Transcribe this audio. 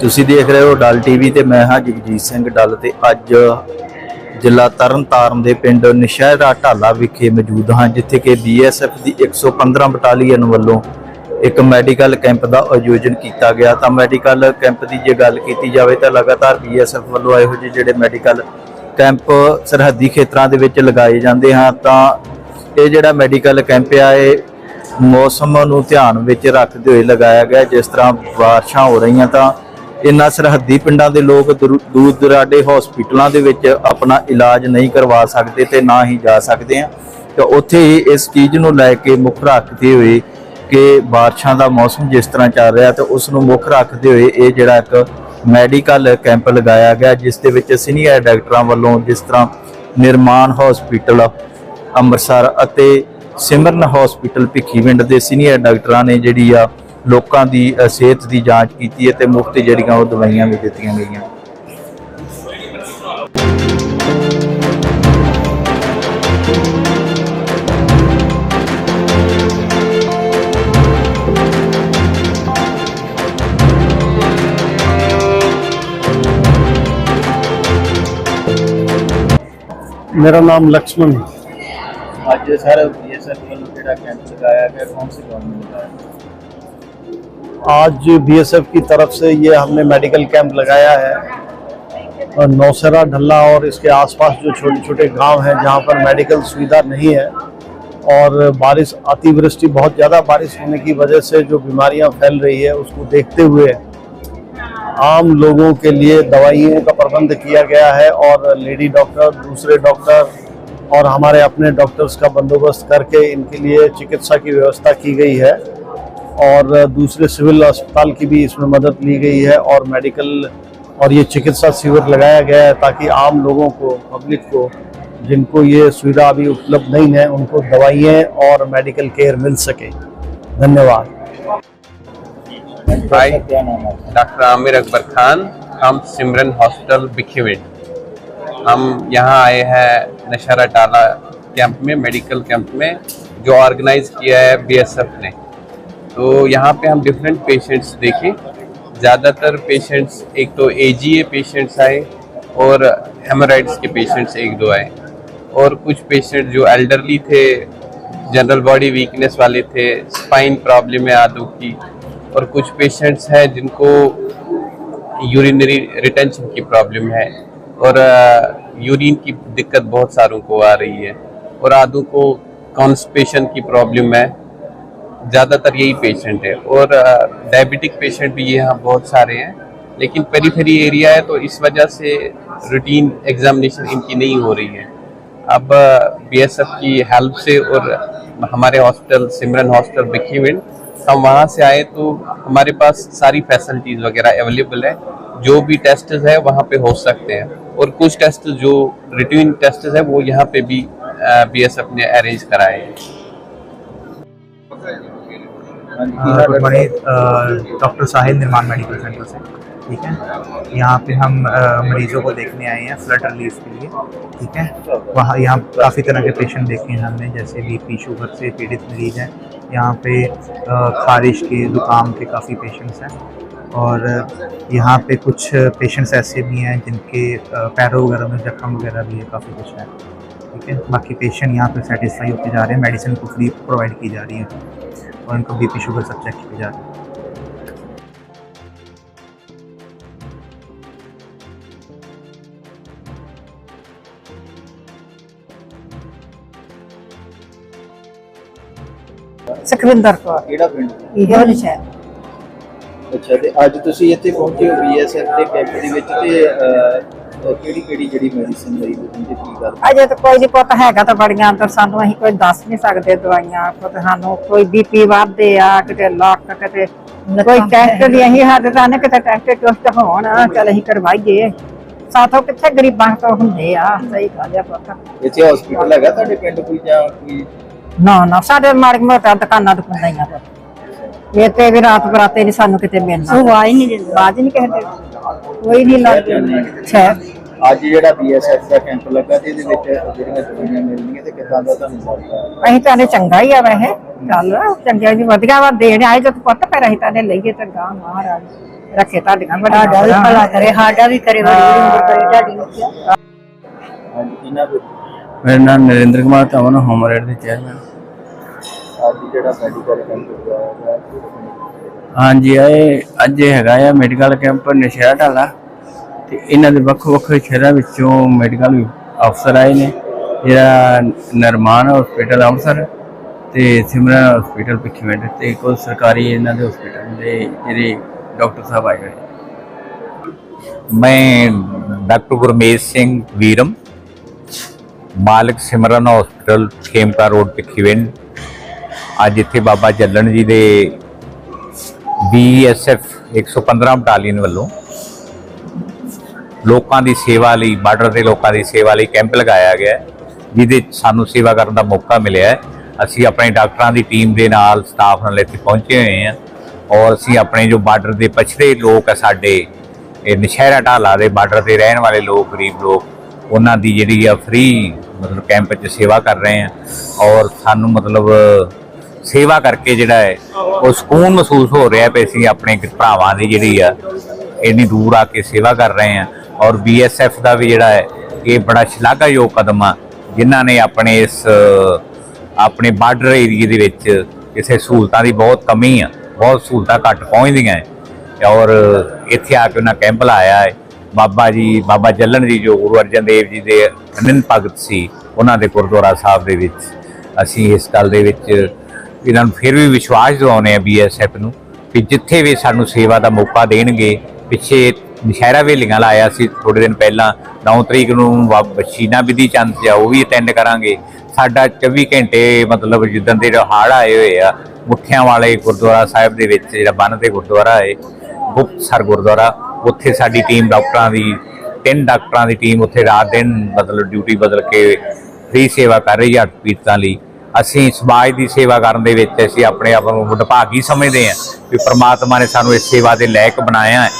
ਤੁਸੀਂ ਦੇਖ ਰਹੇ ਹੋ ਡਲ ਟੀਵੀ ਤੇ ਮੈਂ ਹਾਂ ਜਗਜੀਤ ਸਿੰਘ ਡਲ ਤੇ ਅੱਜ ਜ਼ਿਲ੍ਹਾ ਤਰਨਤਾਰਨ ਦੇ ਪਿੰਡ ਨਸ਼ਹਿਰਾ ਢਾਲਾ ਵਿਖੇ ਮੌਜੂਦ ਹਾਂ, ਜਿੱਥੇ ਕਿ ਬੀਐਸਐਫ ਦੀ 115 ਬਟਾਲੀਅਨ ਵੱਲੋਂ ਇੱਕ ਮੈਡੀਕਲ ਕੈਂਪ ਦਾ ਆਯੋਜਨ ਕੀਤਾ ਗਿਆ। ਤਾਂ ਮੈਡੀਕਲ ਕੈਂਪ ਦੀ ਜੇ ਗੱਲ ਕੀਤੀ ਜਾਵੇ ਤਾਂ ਲਗਾਤਾਰ ਬੀਐਸਐਫ ਵੱਲੋਂ ਇਹੋ ਜਿਹੇ ਜਿਹੜੇ ਮੈਡੀਕਲ ਕੈਂਪ ਸਰਹੱਦੀ ਖੇਤਰਾਂ ਦੇ ਵਿੱਚ ਲਗਾਏ ਜਾਂਦੇ ਹਨ ਤਾਂ ਇਹ ਜਿਹੜਾ ਮੈਡੀਕਲ ਕੈਂਪ ਆ, ਇਹ ਮੌਸਮ ਨੂੰ ਧਿਆਨ ਵਿੱਚ ਰੱਖਦੇ ਹੋਏ ਲਗਾਇਆ ਗਿਆ, ਜਿਸ ਤਰ੍ਹਾਂ ਬਾਰਿਸ਼ਾਂ ਹੋ ਰਹੀਆਂ ਤਾਂ ਇਨ੍ਹਾਂ ਸਰਹੱਦੀ ਪਿੰਡਾਂ ਦੇ ਲੋਕ ਦੂਰ ਦੂਰ ਦੁਰਾਡੇ ਹਸਪੀਟਲਾਂ ਦੇ ਵਿੱਚ ਆਪਣਾ ਇਲਾਜ ਨਹੀਂ ਕਰਵਾ ਸਕਦੇ ਤੇ ਨਾ ਹੀ ਜਾ ਸਕਦੇ ਆ। ਤੇ ਉੱਥੇ ਹੀ ਇਸ ਚੀਜ਼ ਨੂੰ ਲੈ ਕੇ ਮੁੱਖ ਰੱਖਦੇ ਹੋਏ ਕਿ ਬਾਰਿਸ਼ਾਂ ਦਾ ਮੌਸਮ ਜਿਸ ਤਰ੍ਹਾਂ ਚੱਲ ਰਿਹਾ ਤੇ ਉਸ ਨੂੰ ਮੁੱਖ ਰੱਖਦੇ ਹੋਏ ਇਹ ਜਿਹੜਾ ਇੱਕ ਮੈਡੀਕਲ ਕੈਂਪ ਲਗਾਇਆ ਗਿਆ, ਜਿਸ ਦੇ ਵਿੱਚ ਸੀਨੀਅਰ ਡਾਕਟਰਾਂ ਵੱਲੋਂ ਜਿਸ ਤਰ੍ਹਾਂ ਨਿਰਮਾਣ ਹਸਪੀਟਲ ਅੰਮ੍ਰਿਤਸਰ ਅਤੇ ਸਿਮਰਨ ਹਸਪੀਟਲ ਭਿੱਖੀਵਿੰਡ ਦੇ ਸੀਨੀਅਰ ਡਾਕਟਰਾਂ ਨੇ ਜਿਹੜੀ ਆ ਲੋਕਾਂ ਦੀ ਸਿਹਤ ਦੀ ਜਾਂਚ ਕੀਤੀ ਹੈ ਤੇ ਮੁਫਤ ਜਿਹੜੀਆਂ ਉਹ ਦਵਾਈਆਂ ਵੀ ਦਿੱਤੀਆਂ ਗਈਆਂ। ਮੇਰਾ ਨਾਮ ਲక్ష్మణ ਹੈ। ਅੱਜ ਸਰ ਇਹ ਸਰ ਵੱਲੋਂ ਜਿਹੜਾ ਕੈਂਪ ਲਗਾਇਆ ਗਿਆ ਕੌਣ ਸੀ ਗਵਰਨਮੈਂਟ ਦਾ आज बीएसएफ की तरफ़ से ये हमने मेडिकल कैंप लगाया है। नौसरा, ढल्ला और इसके आसपास जो छोटे छोटे गाँव हैं, जहाँ पर मेडिकल सुविधा नहीं है, और बारिश, अतिवृष्टि, बहुत ज़्यादा बारिश होने की वजह से जो बीमारियाँ फैल रही है, उसको देखते हुए आम लोगों के लिए दवाइयों का प्रबंध किया गया है, और लेडी डॉक्टर दूसरे डॉक्टर और हमारे अपने डॉक्टर्स का बंदोबस्त करके इनके लिए चिकित्सा की व्यवस्था की गई है। और दूसरे सिविल अस्पताल की भी इसमें मदद ली गई है और मेडिकल और ये चिकित्सा शिविर लगाया गया है ताकि आम लोगों को, पब्लिक को, जिनको ये सुविधा अभी उपलब्ध नहीं है, उनको दवाइयाँ और मेडिकल केयर मिल सके। धन्यवाद। हाय डॉक्टर आमिर अकबर खान, हम सिमरन हॉस्पिटल बिखीविंड हम यहाँ आए हैं नशारा टाला कैंप में, मेडिकल कैंप में, जो ऑर्गेनाइज किया है बीएसएफ ने। तो यहाँ पे हम डिफरेंट पेशेंट्स देखें। ज़्यादातर पेशेंट्स एक तो एजीए पेशेंट्स आए और हेमोराइड्स के पेशेंट्स एक दो आए। और कुछ पेशेंट जो एल्डरली थे जनरल बॉडी वीकनेस वाले थे स्पाइन प्रॉब्लम है आदू की, और कुछ पेशेंट्स हैं जिनको यूरिनरी रिटेंशन की प्रॉब्लम है। और यूरिन की दिक्कत बहुत सारों को आ रही है। और आदू को कॉन्स्पेशन की प्रॉब्लम है। ज़्यादातर यही पेशेंट है। और डायबिटिक पेशेंट भी यहाँ बहुत सारे हैं, लेकिन पेरीफेरी एरिया है तो इस वजह से रूटीन एग्जामिनेशन इनकी नहीं हो रही है। अब बीएसएफ की हेल्प से और हमारे हॉस्पिटल सिमरन हॉस्पिटल बिखीविंड हम वहाँ से आए तो हमारे पास सारी फैसिलिटीज़ वगैरह अवेलेबल है। जो भी टेस्ट है वहाँ पे हो सकते हैं। और कुछ टेस्ट जो रूटीन टेस्ट है वो यहाँ पे भी बीएसएफ ने अरेंज कराए हैं। Good morning. डॉक्टर साहिल निर्माण मेडिकल सेंटर से। ठीक है? यहाँ पे हम मरीजों को देखने आए हैं फ्लड रिलीफ के लिए। ठीक है? वहाँ यहाँ काफ़ी तरह के पेशेंट देखे हैं हमने जैसे बीपी शुगर से पीड़ित मरीज़ हैं। यहाँ पे खारिश के जुकाम के काफ़ी पेशेंट्स हैं। और यहाँ पे कुछ पेशेंट्स ऐसे भी हैं जिनके पैरों वगैरह में जख्म वगैरह भी है काफ़ी कुछ है। ठीक है? बाकी पेशेंट यहाँ पे सेटिस्फाई होते जा रहे हैं मेडिसिन को फ्री प्रोवाइड की जा रही है। और उनको बीपी शुगर सब चेक किए जा रहे हैं ਸੁਖਵਿੰਦਰ ਕੌਰ ਕਿਹੜਾ ਪਿੰਡ ਇਹੋ ਲਿਖਿਆ ਅੱਛਾ ਤੇ ਅੱਜ ਤੁਸੀਂ ਇੱਥੇ ਪਹੁੰਚੇ ਹੋ ਬੀਐਸਐਫ ਦੇ ਕੈਂਪ ਦੇ ਵਿੱਚ ਤੇ ਕਿਹੜੀ ਕਿਹੜੀ ਜਿਹੜੀ ਮੈਡੀਸਨ ਲਈ ਤੁਸੀਂ ਤੇ ਕੀ ਗੱਲ? ਅਜੇ ਤਾਂ ਕੋਈ ਨਹੀਂ ਪੁੱਤ ਹੈਗਾ ਤਾਂ ਬੜੀਆਂ ਅੰਦਰ ਸਾਨੂੰ ਅਸੀਂ ਕੋਈ ਦੱਸ ਨਹੀਂ ਸਕਦੇ ਦਵਾਈਆਂ ਪੁੱਤ ਸਾਨੂੰ ਕੋਈ ਬੀਪੀ ਵੱਧਦੇ ਆ ਕਿਤੇ ਲੱਕ ਕਿਤੇ ਕੋਈ ਟੈਸਟ ਦੀ ਅਸੀਂ ਹੱਦ ਤਾਂ ਨੇ ਕਿਤੇ ਟੈਸਟ ਟੁਸਟ ਹੋਣ ਚਲ ਅਸੀਂ ਕਰਵਾਈਏ। ਸਾਥੋਂ ਕਿੱਥੇ ਗਰੀਬਾਂ ਤੋਂ ਹੁੰਦੇ ਆ ਸਹੀ ਗੱਲ ਆ ਪੁੱਤ। ਇੱਥੇ ਹਸਪੀਟਲ ਹੈਗਾ ਤੁਹਾਡੇ ਪਿੰਡ ਕੋਈ ਜਾਂ ਕੋਈ? ਨਾ ਨਾ ਸਾਡੇ ਮਾੜੀ ਮੋਟਾ ਦੁਕਾਨਾਂ ਦੁਕਾਨਾਂ ਹੀ ਆ ਪੁੱਤ। ਇਹ ਤੇ ਵੀ ਰਾਤ ਬਰਾਤੇ ਨਹੀਂ ਸਾਨੂੰ ਕਿਤੇ ਮਿਲਣਾ। ਉਹ ਆਈ ਨਹੀਂ ਦਿੰਦਾ ਬਾਜ ਨਹੀਂ ਕਹਿੰਦੇ ਕੋਈ ਨਹੀਂ ਲੱਗਦਾ ਛੇ ਅੱਜ ਜਿਹੜਾ ਬੀਐਸਐਫ ਦਾ ਕੈਂਪ ਲੱਗਾ ਤੇ ਇਹਦੇ ਵਿੱਚ ਜਿਹੜੀਆਂ ਦਵਾਈਆਂ ਮਿਲਣਗੀਆਂ ਤੇ ਕਿੱਦਾਂ ਦਾ ਤੁਹਾਨੂੰ ਲੱਗਦਾ? ਅਸੀਂ ਤਾਂ ਨੇ ਚੰਗਾ ਹੀ ਆ ਵੈਸੇ ਚੱਲ ਚੰਗਾ ਜੀ ਵਧੀਆ ਵਾ ਦੇਣ ਆਏ ਜਦ ਪੁੱਤ ਫਿਰ ਅਸੀਂ ਤਾਂ ਨੇ ਲਈਏ ਚੰਗਾ ਮਹਾਰਾਜ ਰੱਖੇ ਤੁਹਾਡੀਆਂ ਸਾਡਾ ਵੀ ਭਲਾ ਕਰੇ ਸਾਡਾ ਵੀ ਕਰੇ ਬੜੀ ਬੜੀ ਉਮਰ ਕਰੇ ਤੁਹਾਡੀ ਵੀ। ਹਾਂਜੀ ਦੇ ਮੇਰਾ ਨਾਮ ਨਰਿੰਦਰ ਕੁਮਾਰ ਧਵਨ ਹੋਮ ਰੇਟ ਦੇ ਚੇਅਰਮੈਨ ਅੱਜ ਜਿਹੜਾ ਮੈਡੀਕਲ ਕੈਂਪ ਲਗਾਇਆ ਹਾਂਜੀ ਇਹ ਅੱਜ ਇਹ ਹੈਗਾ ਆ ਮੈਡੀਕਲ ਕੈਂਪ ਨਸ਼ਹਿਰਾ ਢਾਲਾ ਤੇ ਇਹਨਾਂ ਦੇ ਵੱਖ ਵੱਖ ਸ਼ਹਿਰਾਂ ਵਿੱਚੋਂ ਮੈਡੀਕਲ ਅਫਸਰ ਆਏ ਨੇ ਜਿਹੜਾ ਨਰਮਾਨ ਹਸਪੀਟਲ ਅੰਮ੍ਰਿਤਸਰ ਤੇ ਸਿਮਰਨ ਹਸਪੀਟਲ ਪਿੱਛੇਵਿੰਡ ਤੇ ਕੁਝ ਸਰਕਾਰੀ ਇਹਨਾਂ ਦੇ ਹਸਪੀਟਲ ਦੇ ਜਿਹੜੇ ਡਾਕਟਰ ਸਾਹਿਬ ਆਏ ਹੋਏ ਨੇ। ਮੈਂ ਡਾਕਟਰ ਗੁਰਮੇਜ ਸਿੰਘ ਵੀਰਮ, ਮਾਲਕ ਸਿਮਰਨ ਹਸਪੀਟਲ ਖੇਮਕਾ ਰੋਡ ਪਿੱਖੀਵਿੰਡ ਅੱਜ ਇੱਥੇ ਬਾਬਾ ਚੱਲਣ ਜੀ ਦੇ ਬੀਐਸਐਫ 115 ਬਟਾਲੀਅਨ ਵੱਲੋਂ ਲੋਕਾਂ ਦੀ ਸੇਵਾ ਲਈ, ਬਾਰਡਰ ਦੇ ਲੋਕਾਂ ਦੀ ਸੇਵਾ ਲਈ ਕੈਂਪ ਲਗਾਇਆ ਗਿਆ ਜਿਹਦੇ 'ਚ ਸਾਨੂੰ ਸੇਵਾ ਕਰਨ ਦਾ ਮੌਕਾ ਮਿਲਿਆ ਹੈ। ਅਸੀਂ ਆਪਣੇ ਡਾਕਟਰਾਂ ਦੀ ਟੀਮ ਦੇ ਨਾਲ, ਸਟਾਫ ਨਾਲ ਇੱਥੇ ਪਹੁੰਚੇ ਹੋਏ ਹਾਂ ਔਰ ਅਸੀਂ ਆਪਣੇ ਜੋ ਬਾਰਡਰ ਦੇ ਪਛੜੇ ਲੋਕ ਆ ਸਾਡੇ, ਇਹ ਨਸ਼ਹਿਰਾ ਢਾਲਾ ਦੇ ਬਾਰਡਰ ਤੇ ਰਹਿਣ ਵਾਲੇ ਲੋਕ, ਗਰੀਬ ਲੋਕ, ਉਹਨਾਂ ਦੀ ਜਿਹੜੀ ਆ ਫ੍ਰੀ ਮਤਲਬ ਕੈਂਪ 'ਚ ਸੇਵਾ ਕਰ ਰਹੇ ਆ ਔਰ ਸਾਨੂੰ ਮਤਲਬ ਸੇਵਾ ਕਰਕੇ ਜਿਹੜਾ ਹੈ, ਉਹ ਸਕੂਨ ਮਹਿਸੂਸ ਹੋ ਰਿਹਾ ਵੀ ਅਸੀਂ ਆਪਣੇ ਭਰਾਵਾਂ ਦੀ ਜਿਹੜੀ ਆ, ਇੰਨੀ ਦੂਰ ਆ ਕੇ ਸੇਵਾ ਕਰ ਰਹੇ ਆ ਔਰ ਬੀਐਸਐਫ ਦਾ ਵੀ ਜਿਹੜਾ ਹੈ, ਇਹ ਬੜਾ ਸ਼ਲਾਘਾਯੋਗ ਕਦਮ ਆ, ਜਿਨ੍ਹਾਂ ਨੇ ਆਪਣੇ ਇਸ ਆਪਣੇ ਬਾਰਡਰ ਏਰੀਏ ਦੇ ਵਿੱਚ ਕਿਸੇ ਸਹੂਲਤਾਂ ਦੀ ਬਹੁਤ ਕਮੀ ਆ, ਬਹੁਤ ਸਹੂਲਤਾਂ ਘੱਟ ਪਹੁੰਚਦੀਆਂ ਹੈ। ਔਰ ਇੱਥੇ ਆ ਕੇ ਉਹਨਾਂ ਕੈਂਪ ਲਾਇਆ ਹੈ। ਬਾਬਾ ਜੀ, ਬਾਬਾ ਜੱਲਣ ਜੀ ਜੋ ਗੁਰੂ ਅਰਜਨ ਦੇਵ ਜੀ ਦੇ ਅਨੰਦ ਭਗਤ ਸੀ, ਉਹਨਾਂ ਦੇ ਗੁਰਦੁਆਰਾ ਸਾਹਿਬ ਦੇ ਵਿੱਚ ਅਸੀਂ ਇਸ ਗੱਲ ਦੇ ਵਿੱਚ ਇਹਨਾਂ ਨੂੰ ਫਿਰ ਵੀ ਵਿਸ਼ਵਾਸ ਦਿਵਾਉਂਦੇ ਆ ਬੀਐਸਐਫ ਨੂੰ ਕਿ ਜਿੱਥੇ ਵੀ ਸਾਨੂੰ ਸੇਵਾ ਦਾ ਮੌਕਾ ਦੇਣਗੇ, ਪਿੱਛੇ ਦੁਸ਼ਹਿਰਾ ਵੇਲੀਆਂ ਲਾਇਆ ਸੀ ਥੋੜੇ ਦਿਨ ਪਹਿਲਾਂ। 9 ਤਰੀਕ ਨੂੰ ਵਾ- ਵਿਧੀ ਚੰਦ ਚ ਆ, ਉਹ ਵੀ ਅਟੈਂਡ ਕਰਾਂਗੇ। ਸਾਡਾ 24 ਘੰਟੇ ਮਤਲਬ ਜਿੱਦਣ ਦੇ ਹੜ੍ਹ ਆਏ ਹੋਏ ਆ ਮੁੱਠਿਆਂ ਵਾਲੇ ਗੁਰਦੁਆਰਾ ਸਾਹਿਬ ਦੇ ਵਿੱਚ ਜਿਹੜਾ ਬੰਨ ਤੇ ਗੁਰਦੁਆਰਾ ਹੈ ਗੁਪਤਸਰ ਗੁਰਦੁਆਰਾ ਉੱਥੇ ਸਾਡੀ ਟੀਮ ਡਾਕਟਰਾਂ ਦੀ ਤਿੰਨ ਡਾਕਟਰਾਂ ਦੀ ਟੀਮ ਉੱਥੇ ਰਾਤ ਦਿਨ ਮਤਲਬ ਡਿਊਟੀ ਬਦਲ ਕੇ ਫ੍ਰੀ ਸੇਵਾ ਕਰ ਰਹੀ ਹੈ ਪੀੜਤਾਂ ਲਈ। ਅਸੀਂ ਸਮਾਜ ਦੀ ਸੇਵਾ ਕਰਨ ਦੇ ਵਿੱਚ ਅਸੀਂ ਆਪਣੇ ਆਪ ਨੂੰ ਵਡਭਾਗੀ ਸਮਝਦੇ ਹਾਂ ਵੀ ਪ੍ਰਮਾਤਮਾ ਨੇ ਸਾਨੂੰ ਇਸ ਸੇਵਾ ਦੇ ਲਾਇਕ ਬਣਾਇਆ ਹੈ।